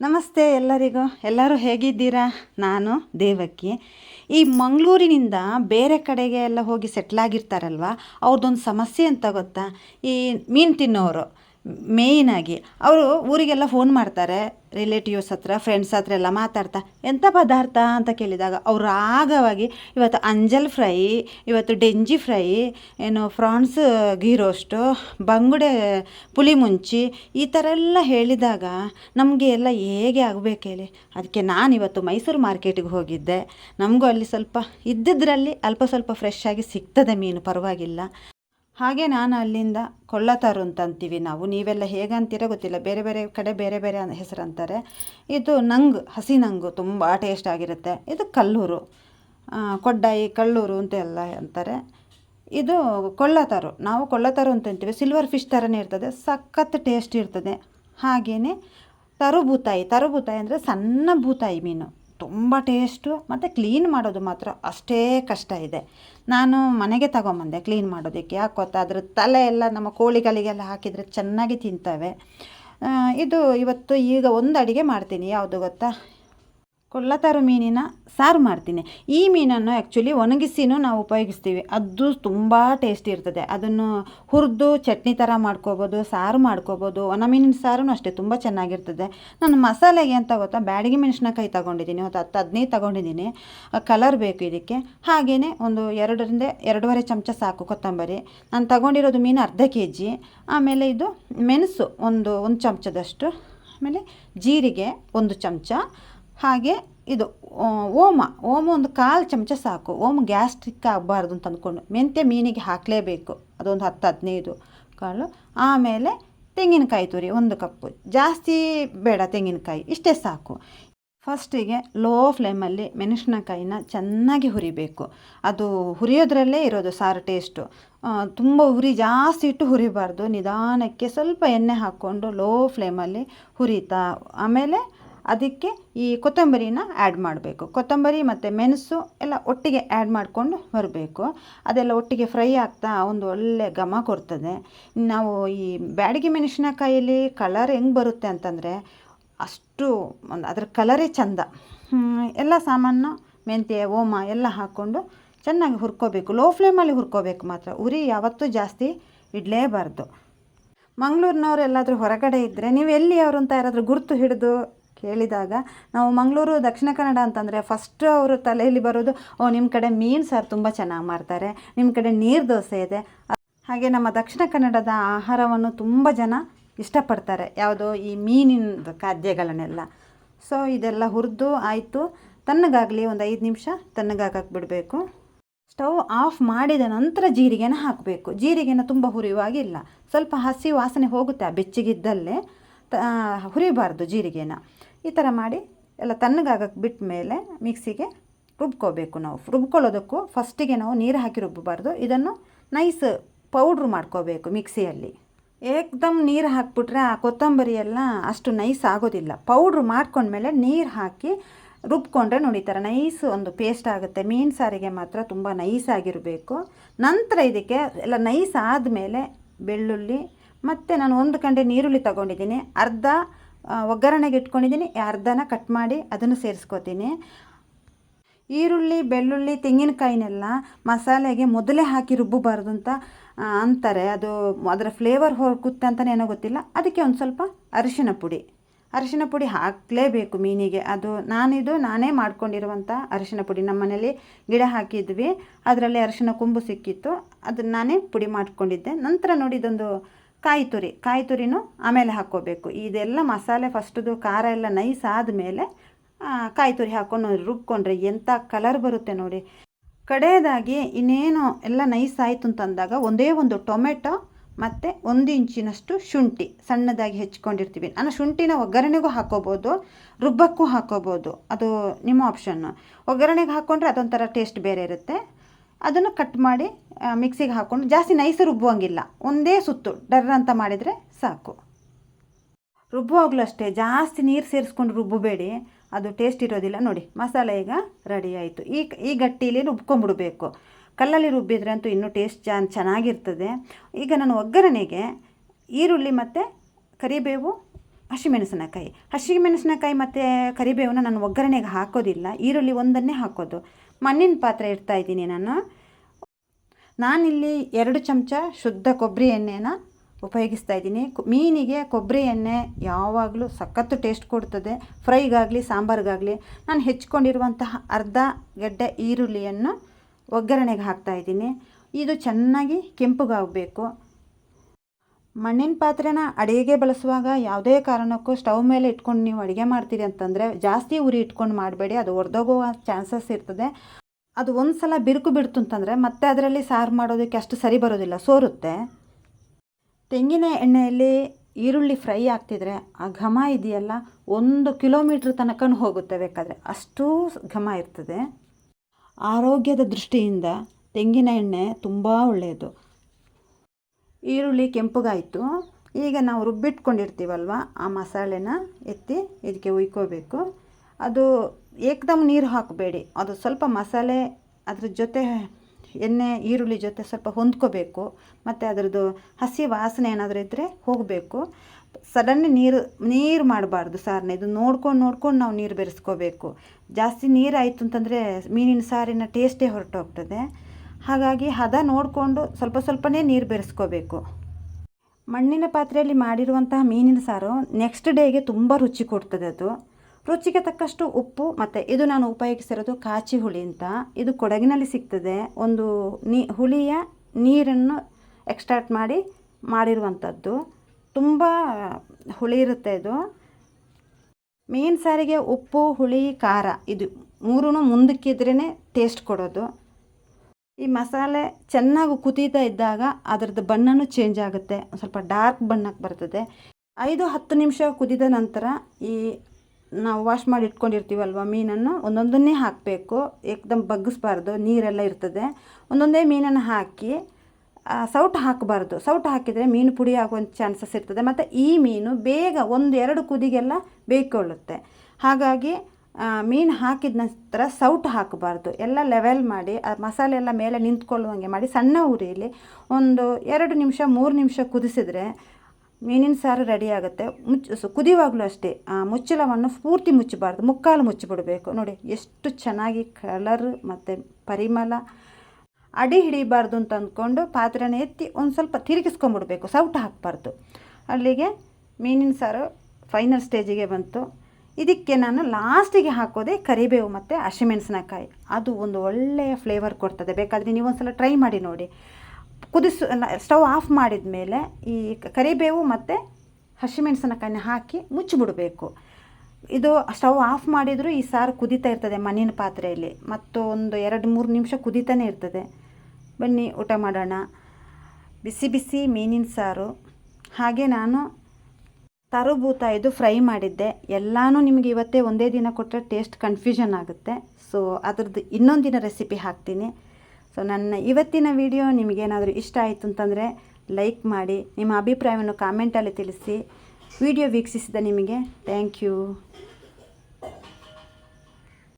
ನಮಸ್ತೆ ಎಲ್ಲರಿಗೂ. ಎಲ್ಲರೂ ಹೇಗಿದ್ದೀರಾ? ನಾನು ದೇವಕ್ಕಿ ಈ ಮಂಗಳೂರಿನಿಂದ ಬೇರೆ ಕಡೆಗೆ ಎಲ್ಲ ಹೋಗಿ ಸೆಟ್ಲಾಗಿರ್ತಾರಲ್ವ ಅವ್ರದ್ದೊಂದು ಸಮಸ್ಯೆ ಅಂತ ಗೊತ್ತಾ? ಈ ಮೀನು ತಿನ್ನೋರು. ಮೇಯ್ನಾಗಿ ಅವರು ಊರಿಗೆಲ್ಲ ಫೋನ್ ಮಾಡ್ತಾರೆ ರಿಲೇಟಿವ್ಸ್ ಹತ್ರ ಫ್ರೆಂಡ್ಸ್ ಹತ್ರ ಎಲ್ಲ ಮಾತಾಡ್ತಾ ಎಂಥ ಪದಾರ್ಥ? ಅಂತ ಕೇಳಿದಾಗ ಅವ್ರು ರಾಗವಾಗಿ, ಇವತ್ತು ಅಂಜಲ್ ಫ್ರೈ, ಇವತ್ತು ಡೆಂಜಿ ಫ್ರೈ, ಏನು ಫ್ರಾನ್ಸ್ ಗೀ ರೋಸ್ಟು ಬಂಗುಡೆ ಪುಲಿ ಮುಂಚಿ, ಈ ಥರ ಎಲ್ಲ ಹೇಳಿದಾಗ ನಮಗೆ ಎಲ್ಲ ಹೇಗೆ ಆಗಬೇಕು ಹೇಳಿ. ಅದಕ್ಕೆ ನಾನು ಇವತ್ತು ಮೈಸೂರು ಮಾರ್ಕೆಟಿಗೆ ಹೋಗಿದ್ದೆ. ನಮಗೂ ಅಲ್ಲಿ ಸ್ವಲ್ಪ ಇದ್ದಿದ್ದರಲ್ಲಿ ಅಲ್ಪ ಸ್ವಲ್ಪ ಫ್ರೆಶ್ ಆಗಿ ಸಿಗ್ತದೆ ಮೀನು, ಪರವಾಗಿಲ್ಲ. ಹಾಗೆ ನಾನು ಅಲ್ಲಿಂದ ಕೊಳ್ಳತಾರು ಅಂತ ಅಂತೀವಿ ನಾವು. ನೀವೆಲ್ಲ ಹೇಗಂತೀರ ಗೊತ್ತಿಲ್ಲ. ಬೇರೆ ಬೇರೆ ಕಡೆ ಬೇರೆ ಬೇರೆ ಹೆಸರು ಅಂತಾರೆ ಇದು ನಂಗ್, ಹಸಿ ನಂಗು ತುಂಬ ಟೇಸ್ಟ್ ಆಗಿರುತ್ತೆ. ಇದು ಕಲ್ಲೂರು. ಕೊಡ್ಡಾಯಿ, ಕಳ್ಳೂರು ಅಂತ ಎಲ್ಲ ಅಂತಾರೆ. ಇದು ಕೊಳ್ಳತಾರು. ನಾವು ಕೊಳ್ಳತಾರು ಅಂತ ಅಂತೀವಿ. ಸಿಲ್ವರ್ ಫಿಶ್ ಥರನೇ ಇರ್ತದೆ. ಸಖತ್ ಟೇಸ್ಟ್ ಇರ್ತದೆ. ಹಾಗೆಯೇ ತರುಬೂತಾಯಿ. ತರುಬೂತಾಯಿ ಅಂದರೆ ಸಣ್ಣ ಬೂತಾಯಿ ಮೀನು. ತುಂಬ ಟೇಸ್ಟು ಮತ್ತು ಕ್ಲೀನ್ ಮಾಡೋದು ಮಾತ್ರ ಅಷ್ಟೇ ಕಷ್ಟ ಇದೆ. ನಾನು ಮನೆಗೆ ತಗೊಂಬಂದೆ ಕ್ಲೀನ್ ಮಾಡೋದಕ್ಕೆ. ಯಾಕೆ ಗೊತ್ತಾ? ಅದ್ರ ತಲೆ ಎಲ್ಲ ನಮ್ಮ ಕೋಳಿಗಳಿಗೆಲ್ಲ ಹಾಕಿದರೆ ಚೆನ್ನಾಗಿ ತಿಂತವೆ. ಇದು ಇವತ್ತು ಈಗ ಒಂದು ಅಡುಗೆ ಮಾಡ್ತೀನಿ. ಯಾವುದು ಗೊತ್ತಾ? ಕೊಲ್ಲತಾರು ಮೀನಿನ ಸಾರು ಮಾಡ್ತೀನಿ. ಈ ಮೀನನ್ನು ಆ್ಯಕ್ಚುಲಿ ಒಣಗಿಸಿನೂ ನಾವು ಉಪಯೋಗಿಸ್ತೀವಿ. ಅದು ತುಂಬ ಟೇಸ್ಟಿ ಇರ್ತದೆ. ಅದನ್ನು ಹುರಿದು ಚಟ್ನಿ ಥರ ಮಾಡ್ಕೋಬೋದು, ಸಾರು ಮಾಡ್ಕೋಬೋದು. ಒಣ ಮೀನಿನ ಸಾರು ಅಷ್ಟೇ, ತುಂಬ ಚೆನ್ನಾಗಿರ್ತದೆ. ನಾನು ಮಸಾಲೆಗೆ ಅಂತ ಗೊತ್ತಾ, ಬ್ಯಾಡಗಿ ಮೆಣಸಿನಕಾಯಿ ತಗೊಂಡಿದ್ದೀನಿ. ಒಂದು ಹತ್ತು ಹದಿನೈದು ತಗೊಂಡಿದ್ದೀನಿ. ಕಲರ್ ಬೇಕು ಇದಕ್ಕೆ. ಹಾಗೆಯೇ ಒಂದು ಎರಡರಿಂದ ಎರಡೂವರೆ ಚಮಚ ಸಾಕು ಕೊತ್ತಂಬರಿ. ನಾನು ತಗೊಂಡಿರೋದು ಮೀನು ಅರ್ಧ ಕೆ ಜಿ ಆಮೇಲೆ ಇದು ಮೆಣಸು ಒಂದು ಒಂದು ಚಮಚದಷ್ಟು. ಆಮೇಲೆ ಜೀರಿಗೆ ಒಂದು ಚಮಚ. ಹಾಗೆ ಇದು ಓಮ. ಓಮ ಒಂದು ಕಾಲು ಚಮಚ ಸಾಕು. ಓಮ ಗ್ಯಾಸ್ಟ್ರಿಕ್ ಆಗಬಾರ್ದು ಅಂತ ಅಂದ್ಕೊಂಡು ಮೆಂತ್ಯ ಮೀನಿಗೆ ಹಾಕಲೇಬೇಕು. ಅದೊಂದು ಹತ್ತು, ಹದಿನೈದು ಕಾಳು. ಆಮೇಲೆ ತೆಂಗಿನಕಾಯಿ ತುರಿ, ಒಂದು ಕಪ್ಪು. ಜಾಸ್ತಿ ಬೇಡ ತೆಂಗಿನಕಾಯಿ, ಇಷ್ಟೇ ಸಾಕು. ಫಸ್ಟಿಗೆ ಲೋ ಫ್ಲೇಮಲ್ಲಿ ಮೆಣಸಿನಕಾಯಿನ ಚೆನ್ನಾಗಿ ಹುರಿಬೇಕು. ಅದು ಹುರಿಯೋದ್ರಲ್ಲೇ ಇರೋದು ಸಾರು ಟೇಸ್ಟು ತುಂಬ ಉರಿ, ಜಾಸ್ತಿ ಇಟ್ಟು ಹುರಿಬಾರ್ದು. ನಿಧಾನಕ್ಕೆ ಸ್ವಲ್ಪ ಎಣ್ಣೆ ಹಾಕ್ಕೊಂಡು ಲೋ ಫ್ಲೇಮಲ್ಲಿ ಹುರಿತಾ, ಆಮೇಲೆ ಅದಕ್ಕೆ ಈ ಕೊತ್ತಂಬರಿನ ಆ್ಯಡ್ ಮಾಡಬೇಕು. ಕೊತ್ತಂಬರಿ ಮತ್ತು ಮೆಣಸು ಎಲ್ಲ ಒಟ್ಟಿಗೆ ಆ್ಯಡ್ ಮಾಡಿಕೊಂಡು ಬರಬೇಕು. ಅದೆಲ್ಲ ಒಟ್ಟಿಗೆ ಫ್ರೈ ಆಗ್ತಾ ಒಂದು ಒಳ್ಳೆ ಘಮ ಕೊಡ್ತದೆ. ನಾವು ಈ ಬ್ಯಾಡಗಿ ಮೆಣಸಿನಕಾಯಲ್ಲಿ ಕಲರ್ ಹೆಂಗೆ ಬರುತ್ತೆ ಅಂತಂದರೆ ಅಷ್ಟು ಒಂದು ಅದರ ಕಲರೇ ಚಂದ. ಎಲ್ಲ ಸಾಮಾನು ಮೆಂತ್ಯ, ಓಮ ಎಲ್ಲ ಹಾಕ್ಕೊಂಡು ಚೆನ್ನಾಗಿ ಹುರ್ಕೋಬೇಕು. ಲೋ ಫ್ಲೇಮಲ್ಲಿ ಹುರ್ಕೋಬೇಕು ಮಾತ್ರ. ಉರಿ ಯಾವತ್ತೂ ಜಾಸ್ತಿ ಇಡಲೇಬಾರ್ದು. ಮಂಗಳೂರಿನವ್ರು ಎಲ್ಲಾದರೂ ಹೊರಗಡೆ ಇದ್ದರೆ ನೀವು ಎಲ್ಲಿಯವರು ಅಂತ ಯಾರಾದರೂ ಗುರುತು ಹಿಡಿದು ಕೇಳಿದಾಗ, ನಾವು ಮಂಗಳೂರು, ದಕ್ಷಿಣ ಕನ್ನಡ ಅಂತಂದರೆ ಫಸ್ಟ್ ಅವರು ತಲೆಯಲ್ಲಿ ಬರೋದು, ಓ ನಿಮ್ಮ ಕಡೆ ಮೀನು ಸಾರು ತುಂಬ ಚೆನ್ನಾಗಿ ಮಾಡ್ತಾರೆ ನಿಮ್ಮ ಕಡೆ ನೀರು ದೋಸೆ ಇದೆ. ಹಾಗೆ ನಮ್ಮ ದಕ್ಷಿಣ ಕನ್ನಡದ ಆಹಾರವನ್ನು ತುಂಬ ಜನ ಇಷ್ಟಪಡ್ತಾರೆ, ಯಾವುದೋ ಈ ಮೀನಿನ ಖಾದ್ಯಗಳನ್ನೆಲ್ಲ. ಸೊ ಇದೆಲ್ಲ ಹುರಿದು ಆಯಿತು. ತಣ್ಣಗಾಗಲಿ ಒಂದು ಐದು ನಿಮಿಷ ತಣ್ಣಗಾಗಕ್ಕೆ ಬಿಡಬೇಕು. ಸ್ಟವ್ ಆಫ್ ಮಾಡಿದ ನಂತರ ಜೀರಿಗೆನ ಹಾಕಬೇಕು. ಜೀರಿಗೆನ ತುಂಬ ಹುರಿಯುವಾಗಿಲ್ಲ. ಸ್ವಲ್ಪ ಹಸಿ ವಾಸನೆ ಹೋಗುತ್ತೆ ಆ ಬೆಚ್ಚಗಿದ್ದಲ್ಲೇ. ಹುರಿಬಾರ್ದು ಜೀರಿಗೆನ. ಈ ಥರ ಮಾಡಿ ಎಲ್ಲ ತಣ್ಣಗಾಗಕ್ಕೆ ಬಿಟ್ಟ ಮೇಲೆ ಮಿಕ್ಸಿಗೆ ರುಬ್ಕೋಬೇಕು ನಾವು. ರುಬ್ಕೊಳ್ಳೋದಕ್ಕೂ ಫಸ್ಟಿಗೆ ನಾವು ನೀರು ಹಾಕಿ ರುಬ್ಬಬಾರ್ದು. ಇದನ್ನು ನೈಸ್ ಪೌಡ್ರ್ ಮಾಡ್ಕೋಬೇಕು ಮಿಕ್ಸಿಯಲ್ಲಿ. ಏಕ್ದಮ್ ನೀರು ಹಾಕ್ಬಿಟ್ರೆ ಆ ಕೊತ್ತಂಬರಿ ಎಲ್ಲ ಅಷ್ಟು ನೈಸ್ ಆಗೋದಿಲ್ಲ. ಪೌಡ್ರ್ ಮಾಡ್ಕೊಂಡ್ಮೇಲೆ ನೀರು ಹಾಕಿ ರುಬ್ಕೊಂಡ್ರೆ ನೋಡಿ ಥರ ನೈಸ್ ಒಂದು ಪೇಸ್ಟ್ ಆಗುತ್ತೆ. ಮೀನು ಸಾರಿಗೆ ಮಾತ್ರ ತುಂಬ ನೈಸ್ ಆಗಿರಬೇಕು. ನಂತರ ಇದಕ್ಕೆ ಎಲ್ಲ ನೈಸ್ ಆದಮೇಲೆ ಬೆಳ್ಳುಳ್ಳಿ ಮತ್ತು ನಾನು ಒಂದು ಕಂಡೆ ನೀರುಳ್ಳಿ ತಗೊಂಡಿದ್ದೀನಿ. ಅರ್ಧ ಒಗ್ಗರಣೆಗೆ ಇಟ್ಕೊಂಡಿದ್ದೀನಿ. ಅರ್ಧನ ಕಟ್ ಮಾಡಿ ಅದನ್ನು ಸೇರಿಸ್ಕೋತೀನಿ. ಈರುಳ್ಳಿ, ಬೆಳ್ಳುಳ್ಳಿ, ತೆಂಗಿನಕಾಯಿನೆಲ್ಲ ಮಸಾಲೆಗೆ ಮೊದಲೇ ಹಾಕಿ ರುಬ್ಬಬಾರ್ದು ಅಂತ ಅಂತಾರೆ. ಅದು ಅದರ ಫ್ಲೇವರ್ ಹೋಗುತ್ತೆ ಅಂತಲೇ ಏನೋ ಗೊತ್ತಿಲ್ಲ. ಅದಕ್ಕೆ ಒಂದು ಸ್ವಲ್ಪ ಅರಿಶಿನ ಪುಡಿ. ಅರಿಶಿನ ಪುಡಿ ಹಾಕಲೇಬೇಕು ಮೀನಿಗೆ. ಅದು ನಾನಿದು, ನಾನೇ ಮಾಡ್ಕೊಂಡಿರುವಂಥ ಅರಿಶಿನ ಪುಡಿ. ನಮ್ಮ ಮನೇಲಿ ಗಿಡ ಹಾಕಿದ್ವಿ. ಅದರಲ್ಲಿ ಅರಿಶಿನ ಕೊಂಬು ಸಿಕ್ಕಿತ್ತು. ಅದನ್ನು ನಾನೇ ಪುಡಿ ಮಾಡಿಕೊಂಡಿದ್ದೆ. ನಂತರ ನೋಡಿ ಇದೊಂದು ಕಾಯಿ ತುರಿ ಕಾಯಿ ತುರಿನೂ ಆಮೇಲೆ ಹಾಕ್ಕೋಬೇಕು. ಇದೆಲ್ಲ ಮಸಾಲೆ ಫಸ್ಟದು ಖಾರ ಎಲ್ಲ ನೈಸ್ ಆದಮೇಲೆ ಕಾಯಿ ತುರಿ ಹಾಕ್ಕೊಂಡು ರುಬ್ಕೊಂಡ್ರೆ ಎಂಥ ಕಲರ್ ಬರುತ್ತೆ ನೋಡಿ. ಕಡೆಯದಾಗಿ ಇನ್ನೇನು ಎಲ್ಲ ನೈಸ್ ಆಯಿತು ಅಂತಂದಾಗ ಒಂದೇ ಒಂದು ಟೊಮೆಟೊ ಮತ್ತು ಒಂದು ಇಂಚಿನಷ್ಟು ಶುಂಠಿ ಸಣ್ಣದಾಗಿ ಹೆಚ್ಕೊಂಡಿರ್ತೀವಿ. ನಾನು ಶುಂಠಿನ ಒಗ್ಗರಣೆಗೂ ಹಾಕೋಬೋದು ರುಬ್ಬಕ್ಕೂ ಹಾಕೋಬೋದು ಅದು ನಿಮ್ಮ ಆಪ್ಷನ್ನು ಒಗ್ಗರಣೆಗೆ ಹಾಕ್ಕೊಂಡ್ರೆ ಅದೊಂಥರ ಟೇಸ್ಟ್ ಬೇರೆ ಇರುತ್ತೆ. ಅದನ್ನು ಕಟ್ ಮಾಡಿ ಮಿಕ್ಸಿಗೆ ಹಾಕ್ಕೊಂಡು ಜಾಸ್ತಿ ನೈಸ್ ರುಬ್ಬುವಂಗಿಲ್ಲ. ಒಂದೇ ಸುತ್ತು, ಡರ್ ಅಂತ ಮಾಡಿದರೆ ಸಾಕು. ರುಬ್ಬುವಾಗಲೂ ಅಷ್ಟೇ ಜಾಸ್ತಿ ನೀರು ಸೇರಿಸ್ಕೊಂಡು ರುಬ್ಬಬೇಡಿ. ಅದು ಟೇಸ್ಟ್ ಇರೋದಿಲ್ಲ. ನೋಡಿ, ಮಸಾಲೆ ಈಗ ರೆಡಿ ಆಯಿತು. ಈ ಈ ಗಟ್ಟಿಲಿ ರುಬ್ಕೊಂಡ್ಬಿಡಬೇಕು ಕಲ್ಲಲ್ಲಿ ರುಬ್ಬಿದ್ರೆ ಅಂತೂ ಇನ್ನೂ ಟೇಸ್ಟ್ ಚೆನ್ನಾಗಿರ್ತದೆ. ಈಗ ನಾನು ಒಗ್ಗರಣೆಗೆ ಈರುಳ್ಳಿ ಮತ್ತು ಕರಿಬೇವು, ಹಸಿಮೆಣಸಿನಕಾಯಿ. ಹಸಿಮೆಣಸಿನಕಾಯಿ ಮತ್ತು ಕರಿಬೇವನ್ನ ನಾನು ಒಗ್ಗರಣೆಗೆ ಹಾಕೋದಿಲ್ಲ. ಈರುಳ್ಳಿ ಒಂದನ್ನೇ ಹಾಕೋದು. ಮಣ್ಣಿನ ಪಾತ್ರೆ ಇಡ್ತಾ ಇದ್ದೀನಿ ನಾನು. ನಾನಿಲ್ಲಿ ಎರಡು ಚಮಚ ಶುದ್ಧ ಕೊಬ್ಬರಿ ಎಣ್ಣೆನ ಉಪಯೋಗಿಸ್ತಾ ಇದ್ದೀನಿ. ಮೀನಿಗೆ ಕೊಬ್ಬರಿ ಎಣ್ಣೆ ಯಾವಾಗಲೂ ಸಖತ್ತು ಟೇಸ್ಟ್ ಕೊಡ್ತದೆ. ಫ್ರೈಗಾಗಲಿ, ಸಾಂಬಾರಿಗಾಗಲಿ. ನಾನು ಹೆಚ್ಕೊಂಡಿರುವಂತಹ ಅರ್ಧ ಗೆಡ್ಡೆ ಈರುಳ್ಳಿಯನ್ನು ಒಗ್ಗರಣೆಗೆ ಹಾಕ್ತಾ ಇದ್ದೀನಿ. ಇದು ಚೆನ್ನಾಗಿ ಕೆಂಪುಗಾಗಬೇಕು. ಮಣ್ಣಿನ ಪಾತ್ರೆನ ಅಡುಗೆಗೆ ಬಳಸುವಾಗ ಯಾವುದೇ ಕಾರಣಕ್ಕೂ ಸ್ಟವ್ ಮೇಲೆ ಇಟ್ಕೊಂಡು ನೀವು ಅಡುಗೆ ಮಾಡ್ತೀರಿ ಅಂತಂದರೆ ಜಾಸ್ತಿ ಉರಿ ಇಟ್ಕೊಂಡು ಮಾಡಬೇಡಿ. ಅದು ಒಡೆದೋಗುವ ಚಾನ್ಸಸ್ ಇರ್ತದೆ. ಅದು ಒಂದು ಸಲ ಬಿರುಕು ಬಿಡ್ತು ಅಂತಂದರೆ ಮತ್ತೆ ಅದರಲ್ಲಿ ಸಾರು ಮಾಡೋದಕ್ಕೆ ಅಷ್ಟು ಸರಿ ಬರೋದಿಲ್ಲ, ಸೋರುತ್ತೆ. ತೆಂಗಿನ ಎಣ್ಣೆಯಲ್ಲಿ ಈರುಳ್ಳಿ ಫ್ರೈ ಆಗ್ತಿದ್ರೆ ಆ ಘಮ ಇದೆಯಲ್ಲ, ಒಂದು ಕಿಲೋಮೀಟ್ರ್ ತನಕ ಹೋಗುತ್ತೆ ಬೇಕಾದರೆ. ಅಷ್ಟೂ ಘಮ ಇರ್ತದೆ. ಆರೋಗ್ಯದ ದೃಷ್ಟಿಯಿಂದ ತೆಂಗಿನ ಎಣ್ಣೆ ತುಂಬ ಒಳ್ಳೆಯದು. ಈರುಳ್ಳಿ ಕೆಂಪಗಾಯಿತು. ಈಗ ನಾವು ರುಬ್ಬಿಟ್ಕೊಂಡಿರ್ತೀವಲ್ವ, ಆ ಮಸಾಲೆನ ಎತ್ತಿ ಇದಕ್ಕೆ ಉಯ್ಕೋಬೇಕು ಅದು ಏಕ್ದಮ್ ನೀರು ಹಾಕಬೇಡಿ. ಅದು ಸ್ವಲ್ಪ ಮಸಾಲೆ ಅದ್ರ ಜೊತೆ ಎಣ್ಣೆ, ಈರುಳ್ಳಿ ಜೊತೆ ಸ್ವಲ್ಪ ಹೊಂದ್ಕೋಬೇಕು. ಮತ್ತು ಅದರದ್ದು ಹಸಿ ವಾಸನೆ ಏನಾದರೂ ಇದ್ದರೆ ಹೋಗಬೇಕು. ಸಡನ್ ನೀರು ನೀರು ಮಾಡಬಾರ್ದು ಸಾರನ್ನ ಇದು ನೋಡ್ಕೊಂಡು ನೋಡ್ಕೊಂಡು ನಾವು ನೀರು ಬೆರೆಸ್ಕೋಬೇಕು. ಜಾಸ್ತಿ ನೀರಾಯಿತು ಅಂತಂದರೆ ಮೀನಿನ ಸಾರಿನ ಟೇಸ್ಟೇ ಹೊರಟೋಗ್ತದೆ. ಹಾಗಾಗಿ ಹದ ನೋಡಿಕೊಂಡು ಸ್ವಲ್ಪ ಸ್ವಲ್ಪನೇ ನೀರು ಬೆರೆಸ್ಕೋಬೇಕು. ಮಣ್ಣಿನ ಪಾತ್ರೆಯಲ್ಲಿ ಮಾಡಿರುವಂತಹ ಮೀನಿನ ಸಾರು ನೆಕ್ಸ್ಟ್ ಡೇಗೆ ತುಂಬ ರುಚಿ ಕೊಡ್ತದೆ ಅದು. ರುಚಿಗೆ ತಕ್ಕಷ್ಟು ಉಪ್ಪು ಮತ್ತು ಇದು ನಾನು ಉಪಯೋಗಿಸಿರೋದು ಕಾಚಿ ಹುಳಿ ಅಂತ. ಇದು ಕೊಡಗಿನಲ್ಲಿ ಸಿಗ್ತದೆ. ಒಂದು ನೀ, ಹುಳಿಯ ನೀರನ್ನು ಎಕ್ಸ್ಟ್ರಾಕ್ಟ್ ಮಾಡಿ ಮಾಡಿರುವಂಥದ್ದು ತುಂಬ ಹುಳಿ ಇರುತ್ತೆ ಇದು. ಮೀನು ಸಾರಿಗೆ ಉಪ್ಪು, ಹುಳಿ, ಖಾರ ಇದು ಮೂರೂ ಮುಂದಕ್ಕಿದ್ರೇ ಟೇಸ್ಟ್ ಕೊಡೋದು. ಈ ಮಸಾಲೆ ಚೆನ್ನಾಗಿ ಕುದೀತಾ ಇದ್ದಾಗ ಅದರದ್ದು ಬಣ್ಣನೂ ಚೇಂಜ್ ಆಗುತ್ತೆ. ಸ್ವಲ್ಪ ಡಾರ್ಕ್ ಬಣ್ಣಕ್ಕೆ ಬರ್ತದೆ. ಐದು ಹತ್ತು ನಿಮಿಷ ಕುದಿದ ನಂತರ ಈ ನಾವು ವಾಶ್ ಮಾಡಿ ಇಟ್ಕೊಂಡಿರ್ತೀವಲ್ವ ಮೀನನ್ನು, ಒಂದೊಂದನ್ನೇ ಹಾಕಬೇಕು. ಏಕ್ದಮ್ ಬಗ್ಗಿಸ್ಬಾರ್ದು, ನೀರೆಲ್ಲ ಇರ್ತದೆ. ಒಂದೊಂದೇ ಮೀನನ್ನು ಹಾಕಿ ಸೌಟ್ ಹಾಕಬಾರ್ದು. ಸೌಟು ಹಾಕಿದರೆ ಮೀನು ಪುಡಿ ಆಗುವಂಥ ಚಾನ್ಸಸ್ ಇರ್ತದೆ. ಮತ್ತು ಈ ಮೀನು ಬೇಗ ಒಂದು ಎರಡು ಕುದಿಗೆಲ್ಲ ಬೇಕೊಳ್ಳುತ್ತೆ ಹಾಗಾಗಿ ಮೀನು ಹಾಕಿದ ನಂತರ ಸೌಟು ಹಾಕಬಾರ್ದು. ಎಲ್ಲ ಲೆವೆಲ್ ಮಾಡಿ, ಆ ಮಸಾಲೆ ಎಲ್ಲ ಮೇಲೆ ನಿಂತ್ಕೊಳ್ಳುವಂಗೆ ಮಾಡಿ, ಸಣ್ಣ ಉರಿಯಲ್ಲಿ ಒಂದು ಎರಡು ನಿಮಿಷ, ಮೂರು ನಿಮಿಷ ಕುದಿಸಿದರೆ ಮೀನಿನ ಸಾರು ರೆಡಿ ಆಗುತ್ತೆ. ಮುಚ್ಚ ಕುದಿಯುವಾಗಲೂ ಅಷ್ಟೇ, ಆ, ಮುಚ್ಚಳವನ್ನು ಪೂರ್ತಿ ಮುಚ್ಚಬಾರ್ದು. ಮುಕ್ಕಾಲು ಮುಚ್ಚಿಬಿಡಬೇಕು. ನೋಡಿ, ಎಷ್ಟು ಚೆನ್ನಾಗಿ ಕಲರ್ ಮತ್ತು ಪರಿಮಳ. ಅಡಿ ಹಿಡಿಬಾರ್ದು ಅಂತ ಅಂದ್ಕೊಂಡು ಪಾತ್ರೆನ ಎತ್ತಿ ಒಂದು ಸ್ವಲ್ಪ ತಿರುಗಿಸ್ಕೊಂಬಿಡ್ಬೇಕು. ಸೌಟು ಹಾಕಬಾರ್ದು. ಅಲ್ಲಿಗೆ ಮೀನಿನ ಸಾರು ಫೈನಲ್ ಸ್ಟೇಜಿಗೆ ಬಂತು. ಇದಕ್ಕೆ ನಾನು ಲಾಸ್ಟಿಗೆ ಹಾಕೋದೆ ಕರಿಬೇವು ಮತ್ತು ಹಸಿಮೆಣಸಿನಕಾಯಿ. ಅದು ಒಂದು ಒಳ್ಳೆಯ ಫ್ಲೇವರ್ ಕೊಡ್ತದೆ. ಬೇಕಾದರೆ ನೀವು ಒಂದು ಸಲ ಟ್ರೈ ಮಾಡಿ ನೋಡಿ. ಕುದಿಸು ಸ್ಟವ್ ಆಫ್ ಮಾಡಿದ ಮೇಲೆ ಈ ಕರಿಬೇವು ಮತ್ತು ಹಸಿಮೆಣಸಿನಕಾಯಿನ ಹಾಕಿ ಮುಚ್ಚಿಬಿಡಬೇಕು. ಇದು ಸ್ಟವ್ ಆಫ್ ಮಾಡಿದರೂ ಈ ಸಾರು ಕುದೀತಾ ಇರ್ತದೆ ಮಣ್ಣಿನ ಪಾತ್ರೆಯಲ್ಲಿ. ಮತ್ತು ಒಂದು ಎರಡು ಮೂರು ನಿಮಿಷ ಕುದೀತಾನೆ ಇರ್ತದೆ. ಬನ್ನಿ, ಊಟ ಮಾಡೋಣ. ಬಿಸಿ ಬಿಸಿ ಮೀನಿನ ಸಾರು. ಹಾಗೆ ನಾನು ತರುಬೂತ ಇದು ಫ್ರೈ ಮಾಡಿದ್ದೆ. ಎಲ್ಲನೂ ನಿಮಗೆ ಇವತ್ತೇ ಒಂದೇ ದಿನ ಕೊಟ್ಟರೆ ಟೇಸ್ಟ್ ಕನ್ಫ್ಯೂಷನ್ ಆಗುತ್ತೆ. ಸೊ ಅದ್ರದ್ದು ಇನ್ನೊಂದಿನ ರೆಸಿಪಿ ಹಾಕ್ತೀನಿ. ಸೊ ನನ್ನ ಇವತ್ತಿನ ವಿಡಿಯೋ ನಿಮಗೇನಾದರೂ ಇಷ್ಟ ಆಯಿತು ಅಂತಂದರೆ ಲೈಕ್ ಮಾಡಿ, ನಿಮ್ಮ ಅಭಿಪ್ರಾಯವನ್ನು ಕಾಮೆಂಟಲ್ಲಿ ತಿಳಿಸಿ. ವಿಡಿಯೋ ವೀಕ್ಷಿಸಿದ ನಿಮಗೆ ಥ್ಯಾಂಕ್ ಯು